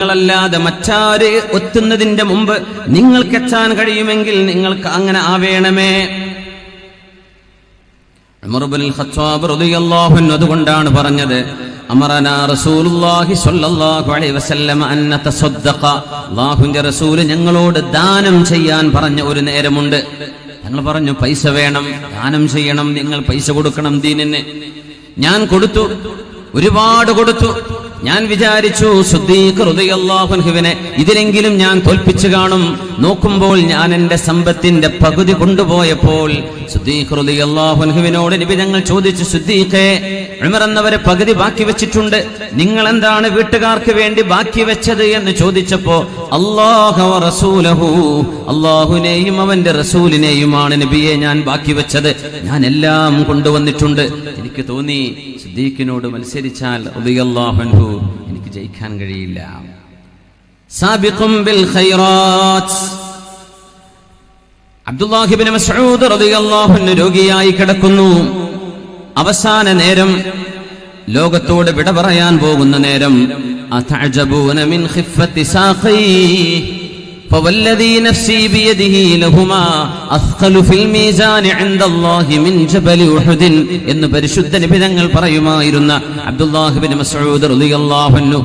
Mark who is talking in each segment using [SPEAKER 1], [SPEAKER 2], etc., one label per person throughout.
[SPEAKER 1] നിങ്ങളല്ലാതെ മറ്റാര് ഒത്തുന്നതിന്റെ മുമ്പ് നിങ്ങൾക്ക് എത്താൻ കഴിയുമെങ്കിൽ നിങ്ങൾക്ക് അങ്ങനെ ആവേണമേ. അതുകൊണ്ടാണ് പറഞ്ഞത് ഞങ്ങളോട് ദാനം ചെയ്യാൻ പറഞ്ഞ ഒരു നേരമുണ്ട്. ഞങ്ങൾ പറഞ്ഞു പൈസ വേണം ദാനം ചെയ്യണം നിങ്ങൾ പൈസ കൊടുക്കണം ദീനിന്. ഞാൻ കൊടുത്തു ഒരുപാട് കൊടുത്തു. ഞാൻ വിചാരിച്ചു സുദ്ദീഖ് റളിയല്ലാഹു അൻഹുവിനെ ഇതിലെങ്കിലും ഞാൻ തോൽപ്പിച്ചു കാണും. നോക്കുമ്പോൾ ഞാൻ എന്റെ സമ്പത്തിന്റെ പകുതി കൊണ്ടുപോയപ്പോൾ സുദ്ദീഖ് റളിയല്ലാഹു അൻഹുവിനോട് നബി ഞങ്ങൾ ചോദിച്ചു സുദ്ദീഖേ ഉമർ എന്നവരെ പകുതി ബാക്കി വെച്ചിട്ടുണ്ട്. നിങ്ങൾ എന്താണ് വീട്ടുകാർക്ക് വേണ്ടി ബാക്കി വെച്ചത്? എന്ന് ചോദിച്ചപ്പോ റസൂലഹു. അള്ളാഹുവിനെയും അവന്റെ റസൂലിനെയുമാണ് നബിയെ ഞാൻ ബാക്കി വെച്ചത്. ഞാൻ എല്ലാം കൊണ്ടുവന്നിട്ടുണ്ട്. എനിക്ക് തോന്നി സിദ്ദീഖിനോട് മത്സരിച്ചാൽ റളിയല്ലാഹു എനിക്ക് ജയിക്കാൻ കഴിയില്ല. സാബിഖും ബിൽ ഖൈറാത്ത്. മസ്ഊദ് രോഗിയായി കിടക്കുന്നു. അവസാന നേരം ലോകത്തോട് വിട പറയാൻ പോകുന്ന നേരം അതഅജബൂന മിൻ ഖിഫത്തി സാഖി. فوالذي نفسي بيده لهما أثقل في الميزان عند الله من جبل أحد എന്ന് പരിശുദ്ധ നിബിധങ്ങൾ പറയുമായിരുന്ന അബ്ദുല്ലാഹിബിൻ മസ്ഊദ് റളിയല്ലാഹു അൻഹു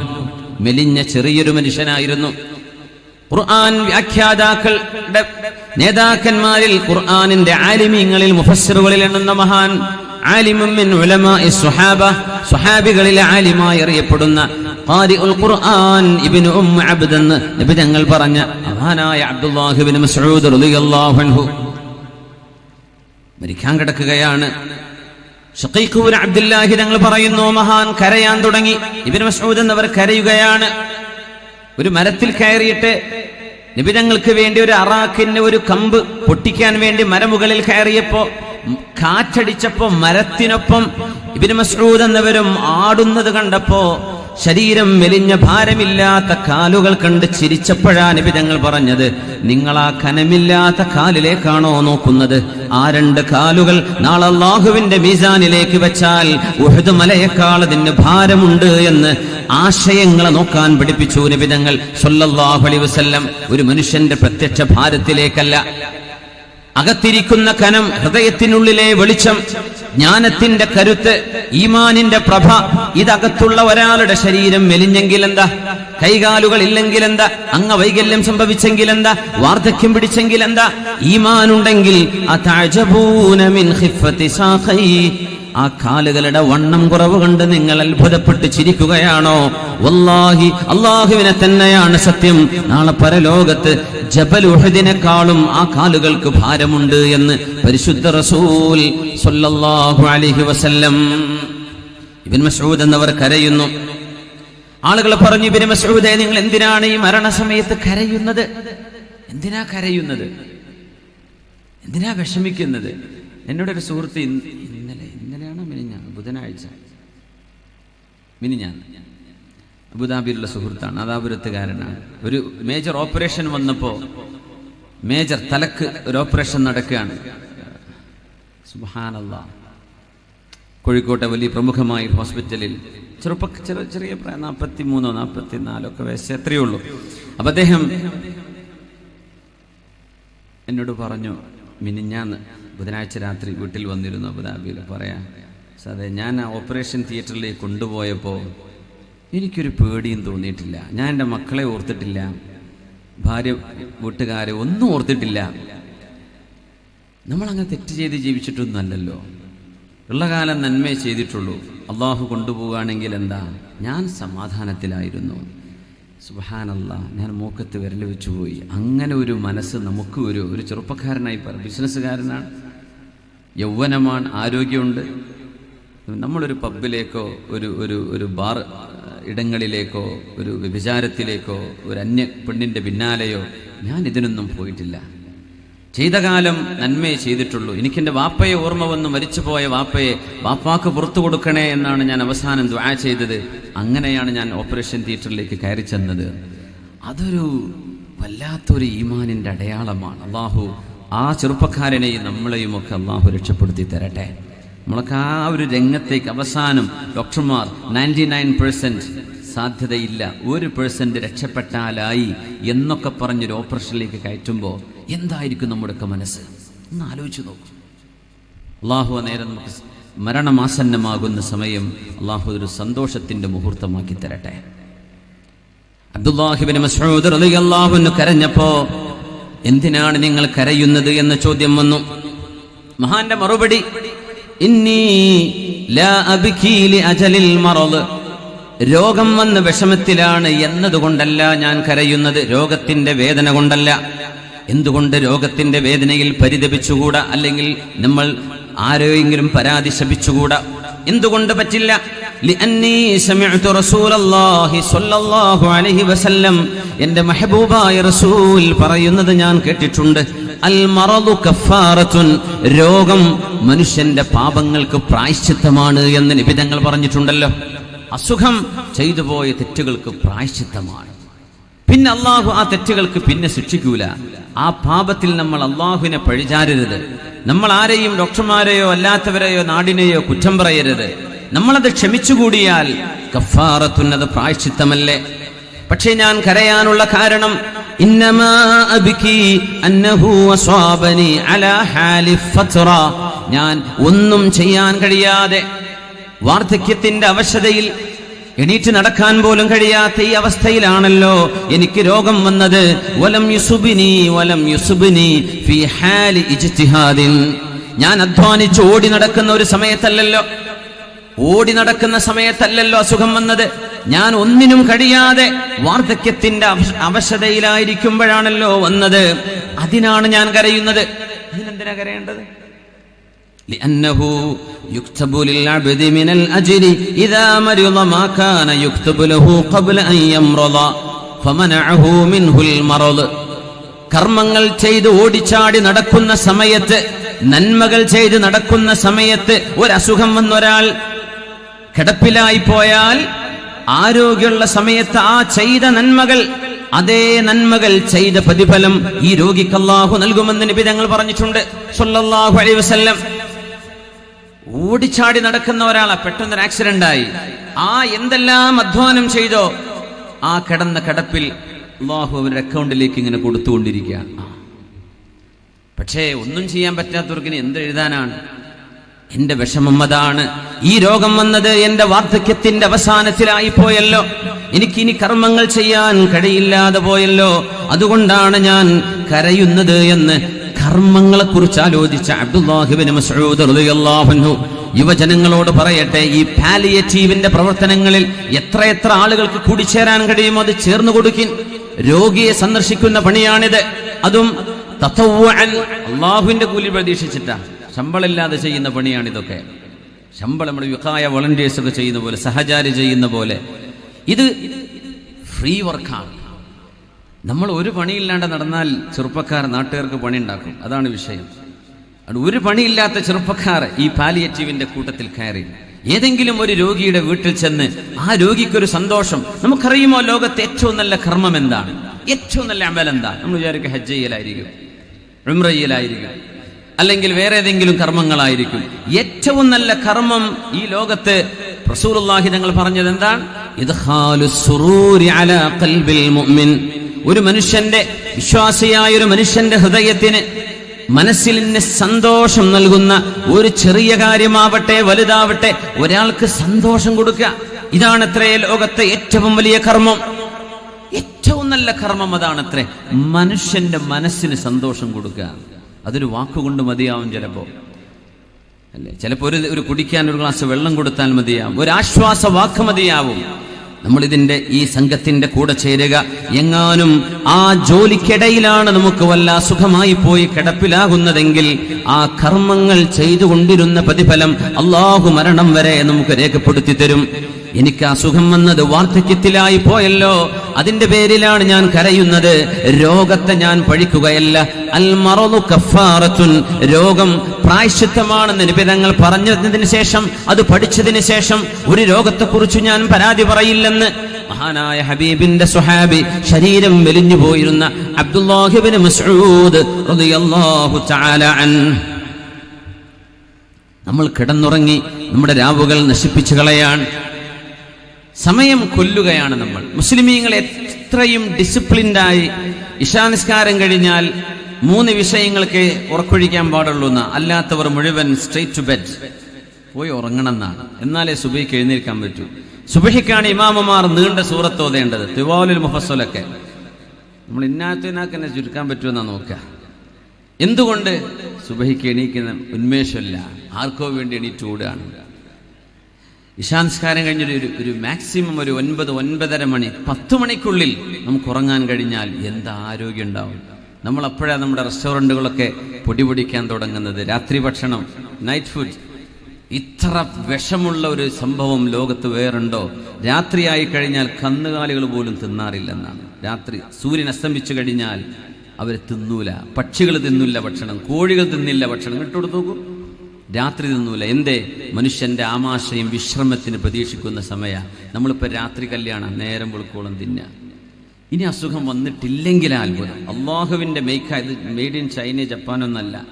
[SPEAKER 1] മെലിഞ്ഞ ചെറിയൊരു മനുഷ്യനായിരുന്നു ഖുർആൻ വ്യാഖ്യാതാക്കളുടെ നേതാക്കന്മാരിൽ ഖുർആനിന്റെ ആലിമീങ്ങളിൽ മുഫസ്സിറുകളിൽ എണ്ണുന്ന മഹാൻ ആലിമും മിൻ ഉലമാഇ സ്വഹാബ സ്വഹാബികളിലെ ആലിമായി അറിയപ്പെടുന്ന ഖാരിഉൽ ഖുർആൻ ഇബ്നു ഉമ്മ അബ്ദ് നബി തങ്ങൾ പറഞ്ഞ മഹാനായ അബ്ദുല്ലാഹി മസ്ഊദ് റളിയല്ലാഹു അൻഹു മരിക്കാൻ കിടക്കുകയാണ്. ഷഖീഖൂൻ അബ്ദുല്ലാഹി തങ്ങൾ പറയുന്നു മഹാൻ കരയാൻ തുടങ്ങി. ഇബ്നു മസ്ഊദ് എന്നവർ കരയുകയാണ്. ഒരു മരത്തിൽ കയറിയിട്ട് നിബിതങ്ങൾക്ക് വേണ്ടി ഒരു അറാഖിന് ഒരു കമ്പ് പൊട്ടിക്കാൻ വേണ്ടി മരമുകളിൽ കയറിയപ്പോ ഉം, കാറ്റടിച്ചപ്പോ മരത്തിനൊപ്പം ഇബിന് മസ്ഊദ് എന്നവരും ആടുന്നത് കണ്ടപ്പോ ശരീരം മെലിഞ്ഞ ഭാരമില്ലാത്ത കാലുകൾ കണ്ട് ചിരിച്ചപ്പോഴാ നിബിതങ്ങൾ പറഞ്ഞത്. നിങ്ങൾ ആ കനമില്ലാത്ത കാലിലേക്കാണോ നോക്കുന്നത്? ആ രണ്ട് കാലുകൾ നാളെ അള്ളാഹുവിന്റെ മീസാനിലേക്ക് വെച്ചാൽ ഉഹദ് മലയേക്കാൾ അതിന് ഭാരമുണ്ട് എന്ന് ആശയങ്ങളെ നോക്കാൻ പഠിപ്പിച്ചു നിബിതങ്ങൾ സൊല്ലാഹുലി അലൈഹി വസല്ലം. ഒരു മനുഷ്യന്റെ പ്രത്യക്ഷ ഭാരത്തിലേക്കല്ല. അകത്തിരിക്കുന്ന കനം ഹൃദയത്തിനുള്ളിലെ വെളിച്ചം ജ്ഞാനത്തിന്റെ കരുത്ത് ഈമാനിന്റെ പ്രഭ ഇതകത്തുള്ള ഒരാളുടെ ശരീരം മെലിഞ്ഞെങ്കിൽ എന്താ കൈകാലുകൾ ഇല്ലെങ്കിൽ എന്താ അങ്ങ വൈകല്യം സംഭവിച്ചെങ്കിൽ എന്താ വാർദ്ധക്യം പിടിച്ചെങ്കിൽ എന്താ ഈമാനുണ്ടെങ്കിൽ ആ കാലുകളുടെ വണ്ണം കുറവ് കണ്ട് നിങ്ങൾ അത്ഭുതപ്പെട്ട് ചിരിക്കുകയാണോ? വല്ലാഹി അള്ളാഹുവിനെ തന്നെയാണ് സത്യം. നാളെ പരലോകത്ത് ജബൽ ഉഹദിനെക്കാളും ആ കാലുകൾക്ക് ഭാരമുണ്ട് എന്ന് പരിശുദ്ധ റസൂൽ സൊല്ലാഹു അലൈഹി വസല്ലം ഇബിൻ മസൂദ് എന്നവർ കരയുന്നു. ആളുകൾ പറഞ്ഞു ഇബിൻ മസൂദെ നിങ്ങൾ എന്തിനാണ് ഈ മരണസമയത്ത് കരയുന്നത്? എന്തിനാ കരയുന്നത്? എന്തിനാ വിഷമിക്കുന്നത്? എന്നോട് ഒരു സുഹൃത്ത് ഇന്ന് ഇന്നലെ ഇന്നലെയാണോ മിനിഞ്ഞാണ് ബുധനാഴ്ച. മിനിഞ്ഞാണ് അബുദാബിയിലുള്ള സുഹൃത്താണ്. അതാപുരത്തുകാരനാണ് ഒരു മേജർ ഓപ്പറേഷൻ വന്നപ്പോൾ മേജർ തലക്ക് ഒരു ഓപ്പറേഷൻ നടക്കുകയാണ്. കോഴിക്കോട്ടെ വലിയ പ്രമുഖമായ ഹോസ്പിറ്റലിൽ ചെറുപ്പ ചെറിയ ചെറിയ പ്രായം നാൽപ്പത്തി മൂന്നോ നാൽപ്പത്തി നാലോ ഒക്കെ വയസ്സ് എത്രയേ ഉള്ളൂ. അപ്പൊ അദ്ദേഹം എന്നോട് പറഞ്ഞു മിനിഞ്ഞാന്ന് ബുധനാഴ്ച രാത്രി വീട്ടിൽ വന്നിരുന്നു അബുദാബിയിൽ. പറയാ സാറേ ഞാൻ ആ ഓപ്പറേഷൻ തിയേറ്ററിലേക്ക് കൊണ്ടുപോയപ്പോൾ എനിക്കൊരു പേടിയും തോന്നിയിട്ടില്ല. ഞാൻ എന്റെ മക്കളെ ഓർത്തിട്ടില്ല. ഭാര്യ വീട്ടുകാരെ ഒന്നും ഓർത്തിട്ടില്ല. നമ്മളങ്ങനെ തെറ്റ് ചെയ്ത് ജീവിച്ചിട്ടൊന്നും അല്ലല്ലോ. ഉള്ള കാലം നന്മയെ ചെയ്തിട്ടുള്ളൂ. അള്ളാഹു കൊണ്ടുപോവുകയാണെങ്കിൽ എന്താ? ഞാൻ സമാധാനത്തിലായിരുന്നു. സുബഹാനല്ല ഞാൻ മൂക്കത്ത് വിരൽ വെച്ചു പോയി. അങ്ങനെ ഒരു മനസ്സ് നമുക്ക് ഒരു ഒരു ചെറുപ്പക്കാരനായി പറ ബിസിനസ്സുകാരനാണ്. യൗവനമാണ് ആരോഗ്യമുണ്ട്. നമ്മളൊരു പബ്ബിലേക്കോ ഒരു ഒരു ഒരു ബാർ ഇടങ്ങളിലേക്കോ ഒരു വ്യഭിചാരത്തിലേക്കോ ഒരു അന്യ പെണ്ണിന്റെ പിന്നാലെയോ ഞാൻ ഇതിനൊന്നും പോയിട്ടില്ല. ചെയ്ത കാലം നന്മയെ ചെയ്തിട്ടുള്ളൂ. എനിക്കെന്റെ വാപ്പയെ ഓർമ്മ വന്ന് മരിച്ചുപോയ വാപ്പയെ വാപ്പാക്ക് പുറത്തു കൊടുക്കണേ എന്നാണ് ഞാൻ അവസാനം ദ്വാ ചെയ്തത്. അങ്ങനെയാണ് ഞാൻ ഓപ്പറേഷൻ തിയേറ്ററിലേക്ക് കയറി ചെന്നത്. അതൊരു വല്ലാത്തൊരു ഈമാനിന്റെ അടയാളമാണ്. അള്ളാഹു ആ ചെറുപ്പക്കാരനെയും നമ്മളെയും ഒക്കെ അള്ളാഹു രക്ഷപ്പെടുത്തി തരട്ടെ. നമ്മളൊക്കെ ആ ഒരു രംഗത്തേക്ക് അവസാനം ഡോക്ടർമാർ നയന്റി നയൻ പെർസെന്റ് സാധ്യതയില്ല. ഒരു പേഴ്സന്റ് രക്ഷപ്പെട്ടാലായി എന്നൊക്കെ പറഞ്ഞൊരു ഓപ്പറേഷനിലേക്ക് കയറ്റുമ്പോൾ എന്തായിരിക്കും നമ്മുടെയൊക്കെ മനസ്സ്? ഒന്ന് ആലോചിച്ച് നോക്കും. അള്ളാഹു നേരം നമുക്ക് മരണമാസന്നമാകുന്ന സമയം അള്ളാഹു ഒരു സന്തോഷത്തിന്റെ മുഹൂർത്തമാക്കി തരട്ടെ. അബ്ദുല്ലാഹിബിൻ മസൂദ് അൻഹു കരഞ്ഞപ്പോ എന്തിനാണ് നിങ്ങൾ കരയുന്നത് എന്ന ചോദ്യം വന്നു. മഹാന്റെ മറുപടി രോഗം വന്ന വിഷമത്തിലാണ് എന്നതുകൊണ്ടല്ല ഞാൻ കരയുന്നത്. രോഗത്തിന്റെ വേദന കൊണ്ടല്ല. എന്തുകൊണ്ട് രോഗത്തിന്റെ വേദനയിൽ പരിതപിച്ചുകൂടാ? അല്ലെങ്കിൽ നമ്മൾ ആരെയെങ്കിലും പരാതി ശപിച്ചുകൂടാ എന്തുകൊണ്ട് പറ്റില്ല? എന്റെ മെഹബൂബായ റസൂൽ പറയുന്നത് ഞാൻ കേട്ടിട്ടുണ്ട്. അൽ മറദു കഫാറത്തുൻ രോഗം മനുഷ്യന്റെ പാപങ്ങൾക്ക് പ്രായശ്ചിത്തമാണ് എന്ന് നിബിധങ്ങൾ പറഞ്ഞിട്ടുണ്ടല്ലോ. അസുഖം ചെയ്തു പോയ തെറ്റുകൾക്ക് പ്രായശ്ചിത്തമാണ്. പിന്നെ അള്ളാഹു ആ തെറ്റുകൾക്ക് പിന്നെ ശിക്ഷിക്കൂല. ആ പാപത്തിൽ നമ്മൾ അള്ളാഹുവിനെ പഴിചാരരുത്. നമ്മൾ ആരെയും ഡോക്ടർമാരെയോ അല്ലാത്തവരെയോ നാടിനെയോ കുറ്റം പറയരുത്. നമ്മളത് ക്ഷമിച്ചുകൂടിയാൽ കഫാറത്തുന്നത് പ്രായശ്ചിത്തമല്ലേ? പക്ഷേ ഞാൻ കരയാനുള്ള കാരണം ഞാൻ ഒന്നും ചെയ്യാൻ കഴിയാതെ വാർദ്ധക്യത്തിന്റെ അവശതയിൽ എണീറ്റ് നടക്കാൻ പോലും കഴിയാത്ത ഈ അവസ്ഥയിലാണല്ലോ എനിക്ക് രോഗം വന്നത്. വലം യുസുബിനി വലം യുസുബിനി ഫി ഹാലി ഞാൻ അധ്വാനിച്ച് ഓടി നടക്കുന്ന ഒരു സമയത്തല്ലല്ലോ. ഓടി നടക്കുന്ന സമയത്തല്ലല്ലോ അസുഖം വന്നത് ഞാൻ ഒന്നിനും കഴിയാതെ വാർദ്ധക്യത്തിന്റെ അവശ- അവശതയിലായിരിക്കുമ്പോഴാണല്ലോ വന്നത് അതിനാണ് ഞാൻ കരയുന്നത് അതിനെന്തിനാ കരയേണ്ടത് لأنه يكتب للعبد من الأجر إذا مرض ما كان يكتب له قبل أن يمرض فمنعه منه المرض കർമ്മങ്ങൾ ചെയ്ത് ഓടിച്ചാടി നടക്കുന്ന സമയത്ത് നന്മകൾ ചെയ്ത് നടക്കുന്ന സമയത്ത് ഒരസുഖം വന്നൊരാൾ കിടപ്പിലായി പോയാൽ ആരോഗ്യമുള്ള സമയത്ത് ആ ചെയ്ത നന്മകൾ അതേ നന്മകൾ ചെയ്ത പ്രതിഫലം ഈ രോഗിക്ക് അള്ളാഹു നൽകുമെന്ന് നബി തങ്ങൾ പറഞ്ഞിട്ടുണ്ട്. ഓടിച്ചാടി നടക്കുന്ന ഒരാളെ പെട്ടെന്നൊരു ആക്സിഡന്റ് ആയി ആ എന്തെല്ലാം അധ്വാനം ചെയ്തോ ആ കിടന്ന കിടപ്പിൽ അള്ളാഹു അവരുടെ അക്കൗണ്ടിലേക്ക് ഇങ്ങനെ കൊടുത്തുകൊണ്ടിരിക്കുകയാണ്. പക്ഷേ ഒന്നും ചെയ്യാൻ പറ്റാത്തവർക്ക് എന്ത് എഴുതാനാണ് എന്റെ വിഷമം അതാണ്. ഈ രോഗം വന്നത് എന്റെ വാർദ്ധക്യത്തിന്റെ അവസാനത്തിലായി പോയല്ലോ. എനിക്കിനി കർമ്മങ്ങൾ ചെയ്യാൻ കഴിയില്ലാതെ പോയല്ലോ. അതുകൊണ്ടാണ് ഞാൻ കരയുന്നത് എന്ന് കർമ്മങ്ങളെ കുറിച്ച് ആലോചിച്ച അബ്ദുല്ലാഹിബിൻ മസ്ഊദ് റളിയല്ലാഹു യുവജനങ്ങളോട് പറയട്ടെ ഈ പാലിയേറ്റീവിന്റെ പ്രവർത്തനങ്ങളിൽ എത്രയെത്ര ആളുകൾക്ക് കൂടിച്ചേരാൻ കഴിയുമോ അത് ചേർന്നു കൊടുക്കിൻ. രോഗിയെ സന്ദർശിക്കുന്ന പണിയാണിത്. അതും അള്ളാഹുവിന്റെ കൂലി പ്രതീക്ഷിച്ചിട്ടാ ശമ്പളമില്ലാതെ ചെയ്യുന്ന പണിയാണിതൊക്കെ. ശമ്പളം നമ്മുടെ വിഹായ വളണ്ടിയേഴ്സ് ഒക്കെ ചെയ്യുന്ന പോലെ സഹചാരി ചെയ്യുന്ന പോലെ. ഇത് ഫ്രീ വർക്കാണ് നമ്മൾ ഒരു പണിയില്ലാണ്ട് നടന്നാൽ ചെറുപ്പക്കാർ നാട്ടുകാർക്ക് പണി ഉണ്ടാക്കും. അതാണ് വിഷയം. ഒരു പണിയില്ലാത്ത ചെറുപ്പക്കാർ ഈ പാലിയേറ്റീവിന്റെ കൂട്ടത്തിൽ കയറി. ഏതെങ്കിലും ഒരു രോഗിയുടെ വീട്ടിൽ ചെന്ന് ആ രോഗിക്കൊരു സന്തോഷം. നമുക്കറിയുമോ ലോകത്തെ ഏറ്റവും നല്ല കർമ്മം എന്താണ്? ഏറ്റവും നല്ല അമൽ എന്താണ് നമ്മൾ വിചാരിക്കുക ഹജ്ജ് ചെയ്യലായിരിക്കും ഉംറ ചെയ്യലായിരിക്കും. അല്ലെങ്കിൽ വേറെ ഏതെങ്കിലും കർമ്മങ്ങളായിരിക്കും. ഏറ്റവും നല്ല കർമ്മം ഈ ലോകത്ത് റസൂലുള്ളാഹി തങ്ങൾ പറഞ്ഞത് എന്താണ് ഒരു മനുഷ്യന്റെ വിശ്വാസിയായ ഒരു മനുഷ്യന്റെ ഹൃദയത്തിന് മനസ്സിലിന് സന്തോഷം നൽകുന്ന ഒരു ചെറിയ കാര്യമാവട്ടെ വലുതാവട്ടെ ഒരാൾക്ക് സന്തോഷം കൊടുക്കുക. ഇതാണ് അത്രേ ലോകത്തെ ഏറ്റവും വലിയ കർമ്മം. ഏറ്റവും നല്ല കർമ്മം അതാണത്രേ മനുഷ്യന്റെ മനസ്സിന് സന്തോഷം കൊടുക്കുക. അതൊരു വാക്കുകൊണ്ട് മതിയാവും ചിലപ്പോൾ അല്ലേ? ചിലപ്പോൾ ഒരു ഒരു കുടിക്കാൻ ഒരു ഗ്ലാസ് വെള്ളം കൊടുത്താൽ മതിയാവും. ഒരു ആശ്വാസ വാക്ക് മതിയാവും. നമ്മൾ ഇതിന്റെ ഈ സംഘത്തിന്റെ കൂടെ ചേരുക. എങ്ങാനും ആ ജോലിക്കിടയിലാണ് നമുക്ക് വല്ല അസുഖമായി പോയി കിടപ്പിലാകുന്നതെങ്കിൽ ആ കർമ്മങ്ങൾ ചെയ്തുകൊണ്ടിരുന്ന പ്രതിഫലം അള്ളാഹു മരണം വരെ നമുക്ക് രേഖപ്പെടുത്തി തരും. എനിക്ക് അസുഖം വന്നത് വാർദ്ധക്യത്തിലായി പോയല്ലോ. അതിന്റെ പേരിലാണ് ഞാൻ കരയുന്നത്. രോഗത്തെ ഞാൻ പഴിക്കുകയല്ല. അൽ മറന്നു കഫാറത്തുൻ. രോഗം പ്രായശ്ചിത്തമാണെന്ന് നിബിധങ്ങൾ പറഞ്ഞതിന് ശേഷം അത് പഠിച്ചതിന് ശേഷം ഒരു രോഗത്തെക്കുറിച്ച് ഞാൻ പരാതി പറയില്ലെന്ന് മഹാനായ ഹബീബിന്റെ സുഹാബി ശരീരം വെലിഞ്ഞു പോയിരുന്ന അബ്ദുല്ലാഹിബിൻ നമ്മൾ കിടന്നുറങ്ങി നമ്മുടെ രാവുകൾ നശിപ്പിച്ചു കളയാൻ സമയം കൊല്ലുകയാണ് നമ്മൾ. മുസ്ലിമീങ്ങൾ എത്രയും ഡിസിപ്ലിൻഡായി ഇഷാനിസ്കാരം കഴിഞ്ഞാൽ മൂന്ന് വിഷയങ്ങൾക്ക് ഉറക്കൊഴിക്കാൻ പാടുള്ളൂ എന്ന് അല്ലാത്തവർ മുഴുവൻ സ്ട്രേറ്റ് ടു ബെഡ് പോയി ഉറങ്ങണം എന്നാണ് എന്നാലേ സുബഹിക്ക് എഴുന്നേൽക്കാൻ പറ്റൂ. സുബഹിക്കാണ് ഇമാമമാർ നീണ്ട സൂറത്ത് ഓതേണ്ടത്. തിവാലുൽ മുഫസ്സലൊക്കെ. നമ്മൾ ഇന്നാത്തിനാക്ക് തന്നെ ചുരുക്കാൻ പറ്റുമെന്നാ നോക്കുക. എന്തുകൊണ്ട് സുബഹിക്ക് എണീക്കുന്ന ഉന്മേഷമില്ല? ആർക്കോ വേണ്ടി എണീറ്റ് ഓടുകയാണ്. ഇശാൻസ്കാരം കഴിഞ്ഞൊരു ഒരു ഒരു മാക്സിമം ഒരു ഒൻപത് ഒൻപതര മണി പത്ത് മണിക്കുള്ളിൽ നമുക്ക് ഉറങ്ങാൻ കഴിഞ്ഞാൽ എന്ത് ആരോഗ്യം ഉണ്ടാവും? നമ്മൾ അപ്പോഴാണ് നമ്മുടെ റെസ്റ്റോറന്റുകളൊക്കെ പൊടി പൊടിക്കാൻ തുടങ്ങുന്നത്. രാത്രി ഭക്ഷണം നൈറ്റ് ഫുഡ് ഇത്ര വിഷമുള്ള ഒരു സംഭവം ലോകത്ത് വേറുണ്ടോ? രാത്രിയായി കഴിഞ്ഞാൽ കന്നുകാലികൾ പോലും തിന്നാറില്ലെന്നാണ്. രാത്രി സൂര്യൻ അസ്തമിച്ചു കഴിഞ്ഞാൽ അവർ തിന്നൂല. പക്ഷികൾ തിന്നില്ല ഭക്ഷണം കോഴികൾ തിന്നില്ല ഭക്ഷണം. ഇട്ടുകൊടുത്തു നോക്കൂ. രാത്രി നിന്നുമില്ല എന്തേ? മനുഷ്യന്റെ ആമാശയം വിശ്രമത്തിന് പ്രതീക്ഷിക്കുന്ന സമയ. നമ്മളിപ്പോൾ രാത്രി കല്യാണം നേരം വെളുക്കോളം തിന്നുക ഇനി അസുഖം വന്നിട്ടില്ലെങ്കിൽ അത്ഭുതം. അള്ളാഹുവിന്റെ മെയ്ക്ക ഇത് മെയ്ഡ് ഇൻ ചൈന ജപ്പാനൊന്നല്ല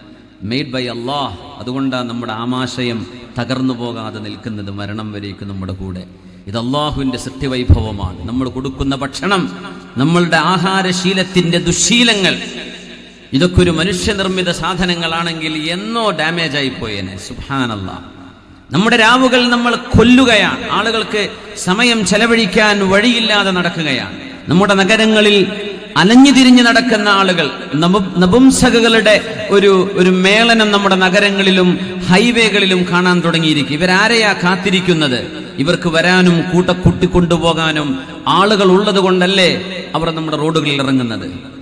[SPEAKER 1] മെയ്ഡ് ബൈ അള്ളാഹ് അതുകൊണ്ടാണ് നമ്മുടെ ആമാശയം തകർന്നു പോകാതെ നിൽക്കുന്നത് മരണം വരേക്കും നമ്മുടെ കൂടെ. ഇത് അള്ളാഹുവിന്റെ സത്യവൈഭവമാണ്. നമ്മൾ കൊടുക്കുന്ന ഭക്ഷണം നമ്മളുടെ ആഹാരശീലത്തിന്റെ ദുശീലങ്ങൾ ഇതൊക്കെ ഒരു മനുഷ്യനിർമ്മിത സാധനങ്ങളാണെങ്കിൽ എന്നോ ഡാമേജ് ആയി പോയേനെ. സുഹാനല്ല നമ്മുടെ രാവുകൾ നമ്മൾ കൊല്ലുകയാണ്. ആളുകൾക്ക് സമയം ചെലവഴിക്കാൻ വഴിയില്ലാതെ നടക്കുകയാണ്. നമ്മുടെ നഗരങ്ങളിൽ അലഞ്ഞു തിരിഞ്ഞ് നടക്കുന്ന ആളുകൾ നപുംസകളുടെ ഒരു ഒരു മേളനം നമ്മുടെ നഗരങ്ങളിലും ഹൈവേകളിലും കാണാൻ തുടങ്ങിയിരിക്കും. ഇവരാരെയാ കാത്തിരിക്കുന്നത്? ഇവർക്ക് വരാനും കൂട്ടക്കൂട്ടി കൊണ്ടുപോകാനും ആളുകൾ ഉള്ളത് കൊണ്ടല്ലേ അവർ നമ്മുടെ റോഡുകളിൽ ഇറങ്ങുന്നത്?